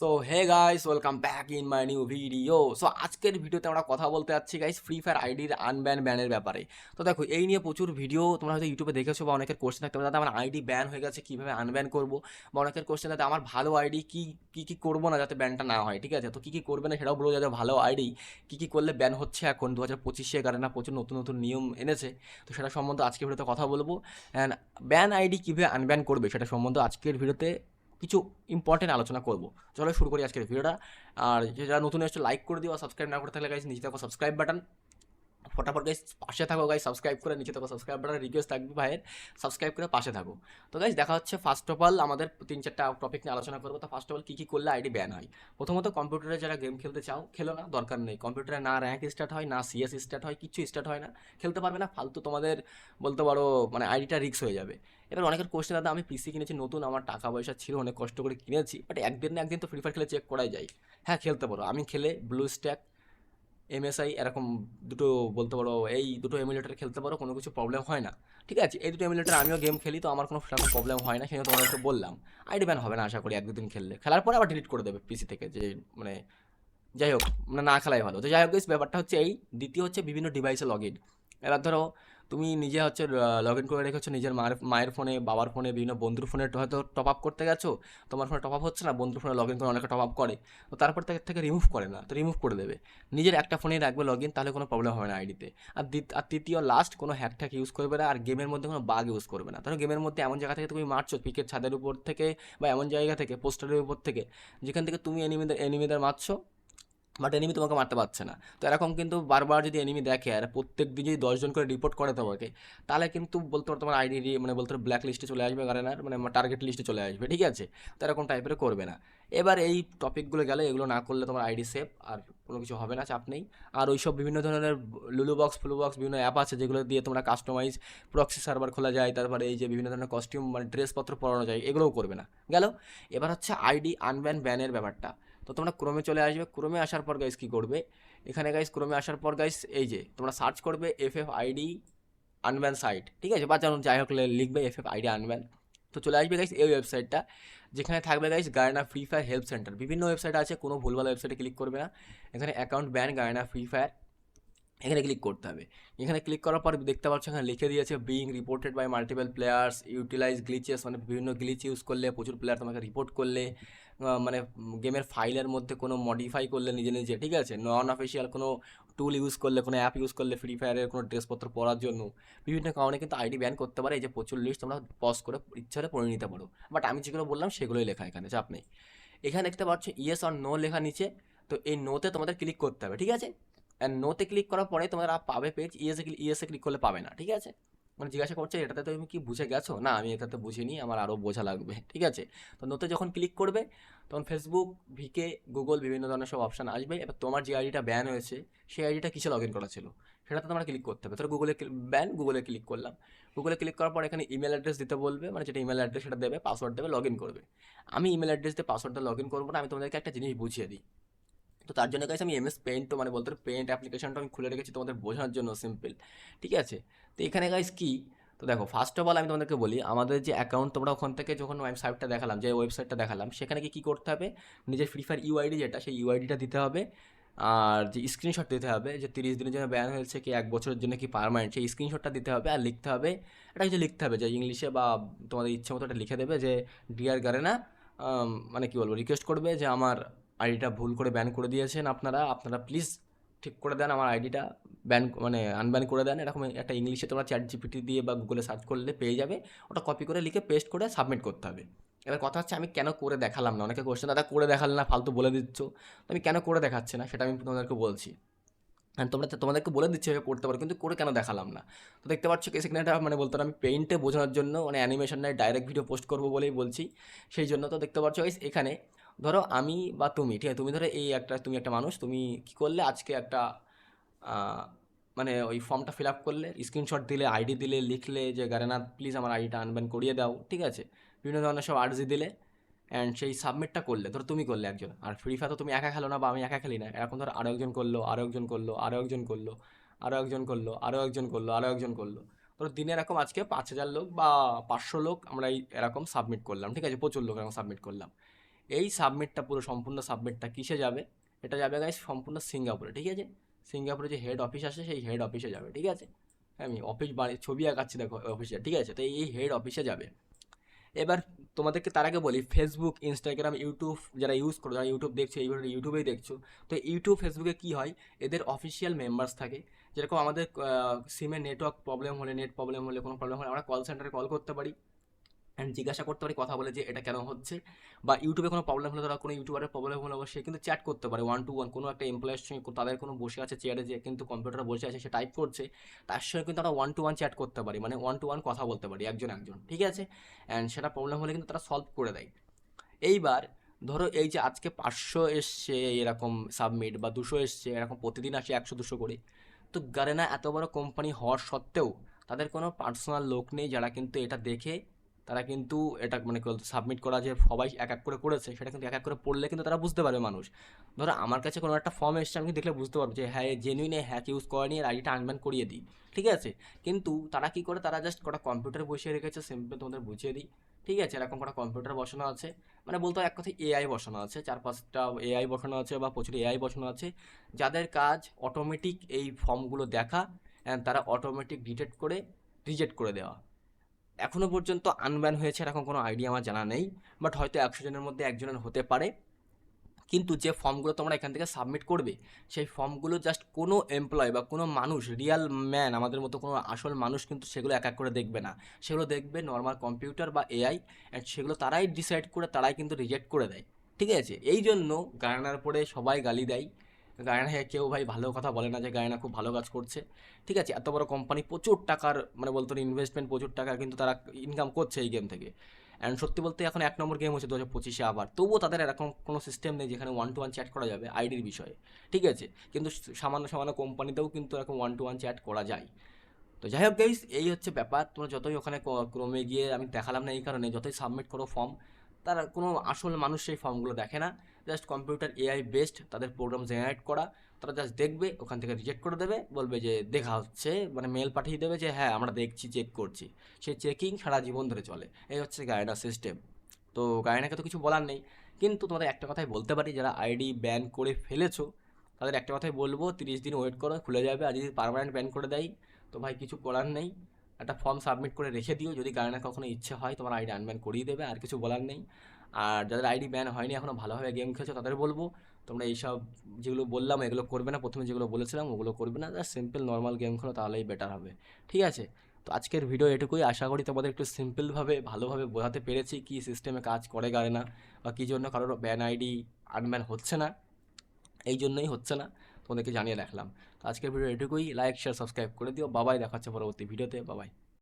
So hey guys welcome back in my new video so আজকের ভিডিওতে আমরা কথা বলতে যাচ্ছি গাইস ফ্রি ফায়ার আইডির আনব্যান ব্যানের ব্যাপারে। তো দেখো, এই নিয়ে প্রচুর ভিডিও তোমরা হয়তো ইউটিউবে দেখেছ বা অনেকের কোশ্চেন থাকতে দাদা আমার আইডি ব্যান হয়ে গেছে, কীভাবে আনব্যান করব? বা অনেকের কোশ্চেন দাদা আমার ভালো আইডি কী কী কী করব না যাতে ব্যানটা না হয়, ঠিক আছে? তো কী কী করবে না সেটাও বলব যাতে ভালো আইডি কী কী করলে ব্যান হচ্ছে এখন? দু হাজার পঁচিশে কারণে প্রচুর নতুন নতুন নিয়ম এনেছে। তো সেটা সম্বন্ধে আজকের ভিডিওতে কথা বলব। অ্যান্ড ব্যান আইডি কীভাবে আনব্যান করবে সেটা সম্বন্ধে আজকের ভিডিওতে কিছু ইম্পর্টেন্ট আলোচনা করব। চলো শুরু করি আজকের ভিডিওটা আর যারা নতুন এসছে লাইক করে দিও। আর সাবস্ক্রাইব না করে থাকলে গাইস নিচে দেখো সাবস্ক্রাইব বাটন ফটাফট গাইস পাশে থাকো গাইস সাবস্ক্রাইব করে নিচে থাকো সাবস্ক্রাইব বাটন রিকোয়েস্ট থাকবে ভাইয়ের সাবস্ক্রাইব করে পাশে থাকো। তো গাইস দেখা হচ্ছে ফার্স্ট অফ অল আমাদের তিন চারটা টপিক নিয়ে আলোচনা করব। তো ফার্স্ট অফ অল কী কী করলে আইডি ব্যান হয়? প্রথমত কম্পিউটারে যারা গেম খেলতে চাও, খেলো না, দরকার নেই। কম্পিউটারে না র্যাঙ্ক স্টার্ট হয়, না সিএস স্টার্ট হয়, কিছু স্টার্ট হয় না। খেলতে পারবে না, ফালতু তোমাদের বলতে পারো মানে আইডিটা রিক্স হয়ে যাবে। এবার অনেকের কোশ্চেন দাদা আমি পিসি কিনেছি, নতুন, আমার টাকা পয়সা ছিল, অনেক কষ্ট করে কিনেছি বাট একদিন না একদিন তো ফ্রি ফায়ার খেলে চেক করাই যায়। হ্যাঁ খেলতে পারো। আমি খেলে ব্লু স্ট্যাক এমএসআই এরকম দুটো বলতে পারো, এই দুটো এমুলেটার খেলতে পারো, কোনো কিছু প্রবলেম হয় না। ঠিক আছে? এই দুটো এমুলেটার আমিও গেম খেলি, তো আমার কোনো প্রবলেম হয় না, সেজন্য তোমাদেরকে বললাম। আইডি ব্যান হবে না, আশা করি এক দুদিন খেললে। খেলার পরে আবার ডিলিট করে দেবে পিসি থেকে, যে মানে যাই হোক মানে না খেলাই ভালো। তো যাই হোক ব্যাপারটা হচ্ছে এই। দ্বিতীয় হচ্ছে বিভিন্ন ডিভাইসে লগ ইন এবার ধরো তুমি নিজে হচ্ছে লগ ইন করে রেখেছো, নিজের মায়ের মায়ের ফোনে বাবার ফোনে বিভিন্ন বন্ধুর ফোনে হয়তো টপ আপ করতে গেছো, তোমার ফোনে টপ আপ হচ্ছে না, বন্ধুর ফোনে লগ ইন করে অনেকে টপ আপ করে, তো তারপর থেকে থেকে রিমুভ করে না, তো রিমুভ করে দেবে। নিজের একটা ফোনে রাখবে লগ ইন তাহলে কোনো প্রবলেম হবে না আইডিতে আর আর তৃতীয় লাস্ট কোনো হ্যাক ট্যাক ইউজ করবে না, আর গেমের মধ্যে কোনো বাগ ইউজ করবে না। ধরো গেমের মধ্যে এমন জায়গা থেকে তুমি মারছো পিকের ছাদের উপর থেকে বা এমন জায়গা থেকে পোস্টারের উপর থেকে, যেখান থেকে তুমি এনিমিদের এনিমিদের মারছো বাট এনিমি তোমাকে মারতে পারছে না। তো এরকম কিন্তু বারবার যদি এনিমি দেখে আর প্রত্যেক দিন যদি দশজন করে রিপোর্ট করে তোমাকে, তাহলে কিন্তু বলতে পারো তোমার আইডি মানে বলতে পারো ব্ল্যাক লিস্টে চলে আসবে আর মানে টার্গেট লিস্টে চলে আসবে, ঠিক আছে? তো এরকম টাইপের করবে না। এবার এই টপিকগুলো গেলে এগুলো না করলে তোমার আইডি সেফ আর কোনো কিছু হবে না, চাপ নেই। আর ওইসব বিভিন্ন ধরনের লুলু বক্স ফ্লু বক্স বিভিন্ন অ্যাপ আছে যেগুলো দিয়ে তোমরা কাস্টমাইজ প্রক্সি সার্ভার খোলা যায়, তারপরে এই যে বিভিন্ন ধরনের কস্টিউম মানে ড্রেসপত্র পরানো যায়, এগুলোও করবে না। গেল? এবার হচ্ছে আইডি আনব্যান ব্যানের ব্যাপারটা। তো তোমরা ক্রমে চলে আসবে। ক্রমে আসার পর গাইস কী করবে? এখানে গাইস ক্রমে আসার পর গাইস এই যে তোমরা সার্চ করবে F F ID unban site ঠিক আছে? বা যেমন যাই হোক লিখবে এফ এফ আইডি আনব্যান তো চলে আসবে গাইস এই ওয়েবসাইটটা যেখানে থাকবে guys Garena free fire help centre বিভিন্ন ওয়েবসাইট আছে, কোনো ভুলভাল ওয়েবসাইটে ক্লিক করবে না। এখানে account ban Garena free fire এখানে ক্লিক করতে হবে। এখানে ক্লিক করার পর দেখতে পাচ্ছ এখানে লিখে দিয়েছে being reported by multiple players utilise glitches মানে বিভিন্ন গ্লিচ ইউজ করলে প্রচুর প্লেয়ার তোমাকে রিপোর্ট করলে। মানে গেমের ফাইলের মধ্যে কোনো মডিফাই করলে নিজে নিজে, ঠিক আছে? নন অফিসিয়াল কোনো টুল ইউজ করলে, কোনো অ্যাপ ইউজ করলে ফ্রি ফায়ারের কোনো ড্রেসপত্র পরার জন্য বিভিন্ন কারণে কিন্তু আইডি ব্যান করতে পারে। এই যে প্রচুর লিস্ট তোমরা পজ করে ইচ্ছা হলে পড়ে নিতে পারো। বাট আমি যেগুলো বললাম সেগুলোই লেখা এখানে চাপ নেই এখানে দেখতে পাচ্ছ ইয়েস আর নো লেখা নিচে। তো এই নোতে তোমাদের ক্লিক করতে হবে, ঠিক আছে? অ্যান্ড নোতে ক্লিক করার পরে তোমরা পাবে পেজ ইএসএ ইএসএ ক্লিক করলে পাবে না, ঠিক আছে? মানে জিজ্ঞাসা করছে, এটাতে তুমি কি বুঝে গেছো? না, আমি এটাতে বুঝিনি, আমার আরও বোঝা লাগবে। ঠিক আছে? তো নোতে যখন ক্লিক করবে, তখন ফেসবুক ভিকে গুগল বিভিন্ন ধরনের সব অপশান আসবে। এবার তোমার যে আইডিটা ব্যান হয়েছে, সেই আইডিটা কিসে লগ ইন করা ছিল? সেটাতে তোমরা ক্লিক করতে হবে। ধরো গুগলে ব্যান গুগলে ক্লিক করলাম। গুগলে ক্লিক করার পর এখানে ইমেল অ্যাড্রেস দিতে বলবে মানে যেটা ইমেল অ্যাড্রেস সেটা দেবে পাসওয়ার্ড দেবে লগ ইন করবে। আমি ইমেল অ্যাড্রেস দিয়ে পাসওয়ার্ডটা লগ ইন করব না, আমি তোমাদেরকে একটা জিনিস বুঝিয়ে দিই। তো তার জন্য গাইস আমি এমএস পেন্ট মানে বলতে পেন্ট অ্যাপ্লিকেশনটা আমি খুলে রেখেছি তোমাদের বোঝানোর জন্য সিম্পল ঠিক আছে? তো এখানে গাইস কি? তো দেখো ফার্স্ট অফ অল আমি তোমাদেরকে বলি, আমাদের যে অ্যাকাউন্ট তোমরা ওখান থেকে যখন ওয়েবসাইটটা দেখালাম, যে ওয়েবসাইটটা দেখালাম, সেখানে কি করতে হবে? নিজের ফ্রি ফায়ার ইউআইডি যেটা, সেই ইউআইডিটা দিতে হবে। আর যে স্ক্রিনশট দিতে হবে, যে তিরিশ দিনের জন্য ব্যান হয়েছে কি, এক বছরের জন্য কি পারমানেন্ট সেই স্ক্রিনশটটা দিতে হবে আর লিখতে হবে, এটা কিছু লিখতে হবে, যে ইংলিশে বা তোমাদের ইচ্ছে মতো এটা লিখে দেবে, যে ডিয়ার গারেনা মানে কি বলব রিকোয়েস্ট করবে যে আমার আইডিটা ভুল করে ব্যান করে দিয়েছেন আপনারা। আপনারা প্লিজ ঠিক করে দেন, আমার আইডিটা ব্যান মানে আনব্যান করে দেন। এরকম একটা ইংলিশে তোমরা চ্যাট জিপিটি দিয়ে বা গুগলে সার্চ করলে পেয়ে যাবে। ওটা কপি করে লিখে পেস্ট করে সাবমিট করতে হবে। এবার কথা হচ্ছে, আমি কেন করে দেখালাম না? অনেকে কোশ্চেন দাদা, করে দেখালে না? ফালতু বলে দিচ্ছ। আমি কেন করে দেখাচ্ছি না? সেটা আমি তোমাদেরকে বলছি। আর তোমরা তোমাদেরকে বলে দিচ্ছি এভাবে করতে পারো, কিন্তু করে কেন দেখালাম না? তো দেখতে পাচ্ছ কি, সেখানে একটা মানে বলতে আমি পেইন্টে বোঝানোর জন্য মানে অ্যানিমেশন ডাইরেক্ট ভিডিও পোস্ট করব বলেই বলছি। সেই জন্য তো দেখতে পাচ্ছ এখানে ধরো আমি বা তুমি, ঠিক আছে? তুমি ধরো এই একটা, তুমি একটা মানুষ, তুমি কি করলে? আজকে একটা মানে ওই ফর্মটা ফিল আপ করলে, স্ক্রিনশট দিলে, আইডি দিলে, লিখলে যে গারেনা প্লিজ আমার আইডিটা আনব্যান করিয়ে দাও ঠিক আছে? বিভিন্ন ধরনের সব আর্জি দিলে অ্যান্ড সেই সাবমিটটা করলে, ধরো তুমি করলে একজন, আর ফ্রি ফায়ার তো তুমি একা খেলো না বা আমি একা খেলি না, এরকম ধরো আরও একজন করল আরও একজন করল আরও একজন করল আরও একজন করল আরও একজন করল আরও একজন করল, ধরো দিনে এরকম আজকে পাঁচ হাজার লোক বা পাঁচশো লোক আমরা এই এরকম সাবমিট করলাম, ঠিক আছে? প্রচুর লোক এরকম সাবমিট করলাম। এই সাবমিটটা পুরো সম্পূর্ণ সাবমিটটা কিসে যাবে? এটা যাবে গাইস সম্পূর্ণ সিঙ্গাপুরে, ঠিক আছে? সিঙ্গাপুরে যে হেড অফিস আছে সেই হেড অফিসে যাবে, ঠিক আছে? আমি অফিস বাড়ি ছবি আঁকাচ্ছি দেখো অফিসে ঠিক আছে? তো এই হেড অফিসে যাবে। এবার তোমাদেরকে তার আগে বলি ফেসবুক ইনস্টাগ্রাম ইউটিউব যারা ইউজ করো, যারা ইউটিউব দেখছ, এই ভিডিওটা ইউটিউবেই দেখছ, তো ইউটিউব ফেসবুকে কী হয়? এদের অফিসিয়াল মেম্বার্স থাকে। যেরকম আমাদের সিমের নেটওয়ার্ক প্রবলেম হলে নেট প্রবলেম হলে কোনো প্রবলেম হলে আমরা কল সেন্টারে কল করতে পারি। অ্যান্ড জিজ্ঞাসা করতে পারি, কথা বলে যে এটা কেন হচ্ছে। বা ইউটিউবে কোনো প্রবলেম হলে তারা, কোনো ইউটিউবারের প্রবলেম হলে সে কিন্তু চ্যাট করতে পারে ওয়ান টু ওয়ান কোনো একটা এমপ্লয়ের সঙ্গে তাদের কোনো বসে আছে চেয়ারে যে কিন্তু কম্পিউটারে বসে আছে, সে টাইপ করছে, তার সঙ্গে কিন্তু আমরা ওয়ান টু ওয়ান চ্যাট করতে পারি মানে ওয়ান টু ওয়ান কথা বলতে পারি, একজন একজন, ঠিক আছে? অ্যান্ড সেটা প্রবলেম হলে কিন্তু তারা সলভ করে দেয়। এইবার ধরো এই যে আজকে পাঁচশো এসছে এরকম সাবমিট বা দুশো এসছে, এরকম প্রতিদিন আসে একশো দুশো করে, তো গারেনা এত বড় কোম্পানি হওয়ার সত্ত্বেও তাদের কোনো পার্সোনাল লোক নেই যারা কিন্তু এটা দেখে তারা কিন্তু এটা মানে সাবমিট করা যে সবাই এক এক করে করেছে, সেটা কিন্তু এক এক করে পড়লে কিন্তু তারা বুঝতে পারবে মানুষ। ধরো আমার কাছে কোনো একটা ফর্ম এসছে, আমি দেখলে বুঝতে পারব যে হ্যাঁ জেনুইনে হ্যাক ইউজ করেনি আর আইডিটা আনব্যান করিয়ে দিই, ঠিক আছে? কিন্তু তারা কি করে, তারা জাস্ট কটা কম্পিউটার বসিয়ে রেখেছে সিম্পল তোমাদের বুঝিয়ে দিই, ঠিক আছে? এরকম কটা কম্পিউটার বসানো আছে মানে বলতে এক কথায় এআই বসানো আছে চার পাঁচটা এআই বসানো আছে বা প্রচুর এআই বসানো আছে, যাদের কাজ অটোমেটিক এই ফর্মগুলো দেখা তারা অটোমেটিক ডিটেক্ট করে রিজেক্ট করে দেওয়া। এখনও পর্যন্ত আনব্যান হয়েছে এরকম কোনো আইডিয়া আমার জানা নেই বাট হয়তো একশো জনের মধ্যে একজনের হতে পারে। কিন্তু যে ফর্মগুলো তোমরা এখান থেকে সাবমিট করবে, সেই ফর্মগুলো জাস্ট কোনো এমপ্লয় বা কোনো মানুষ রিয়াল ম্যান আমাদের মতো কোনো আসল মানুষ কিন্তু সেগুলো এক এক করে দেখবে না। সেগুলো দেখবে নর্মাল কম্পিউটার বা এআই অ্যান্ড সেগুলো তারাই ডিসাইড করে, তারাই কিন্তু রিজেক্ট করে দেয়। ঠিক আছে? এই জন্য গায়নার পরে সবাই গালি দেয়। গায়না হ্যাঁ কেউ ভাই ভালো কথা বলে না যে গায়না খুব ভালো কাজ করছে। ঠিক আছে, এত বড় কোম্পানি প্রচুর টাকার মানে বলতো ইনভেস্টমেন্ট প্রচুর টাকা কিন্তু তারা ইনকাম করছে এই গেম থেকে। অ্যান্ড সত্যি বলতে এখন এক নম্বর গেম হচ্ছে দু হাজার পঁচিশে আবার। তবুও তাদের এরকম কোনো সিস্টেম নেই যেখানে ওয়ান টু ওয়ান চ্যাট করা যাবে আইডির বিষয়ে। ঠিক আছে, কিন্তু সামান্য সামান্য কোম্পানিতেও কিন্তু এরকম ওয়ান টু ওয়ান চ্যাট করা যায়। তো যাই হোক গাইস এই হচ্ছে ব্যাপার। তোমরা যতই ওখানে ক্রমে গিয়ে, আমি দেখালাম না এই কারণে, যতই সাবমিট করো ফর্ম তারা কোনো আসল মানুষ সেই ফর্মগুলো দেখে না। জাস্ট কম্পিউটার এআই বেসড তাদের প্রোগ্রাম জেনারেট করা। তারা জাস্ট দেখবে, ওখান থেকে রিজেক্ট করে দেবে, বলবে যে, দেখা হচ্ছে। মানে মেল পাঠিয়ে দেবে যে হ্যাঁ আমরা দেখছি চেক করছি। সেই চেকিং সারা জীবন ধরে চলে। এই হচ্ছে গায়না সিস্টেম তো গায়নাকে তো কিছু বলার নেই। কিন্তু তোমাদের একটা কথাই বলতে পারি, যারা আইডি ব্যান করে ফেলেছো, তাদের একটা কথাই বলব, তিরিশ দিন ওয়েট করো, খুলে যাবে। আর যদি পারমানেন্ট ব্যান করে দেয়, তো ভাই, কিছু করার নেই। একটা ফর্ম সাবমিট করে রেখে দিও। যদি গায়না কখনো ইচ্ছে হয়, তোমার আইডি আনব্যান করিয়ে দেবে, আর কিছু বলার নেই। আর যাদের আইডি ব্যান হয়নি এখনও ভালোভাবে গেম খেলছো, তাদের বলব, তোমরা এইসব যেগুলো বললাম, এগুলো করবে না, প্রথমে যেগুলো বলেছিলাম, ওগুলো করবে না জাস্ট সিম্পল নর্মাল গেম খেলো, তাহলেই বেটার হবে। ঠিক আছে? তো আজকের ভিডিও এটুকুই, আশা করি তোমাদের একটু সিম্পলভাবে ভালোভাবে বোঝাতে পেরেছি, কী সিস্টেমে কাজ করে গাড়ে না, বা কী জন্য কারোর ব্যান আইডি আনব্যান হচ্ছে না, এই জন্যই হচ্ছে না, তোমাদেরকে জানিয়ে রাখলাম। তো আজকের ভিডিও এটুকুই লাইক শেয়ার সাবস্ক্রাইব করে দিও, বাবাই দেখাচ্ছে পরবর্তী ভিডিওতে বাবাই।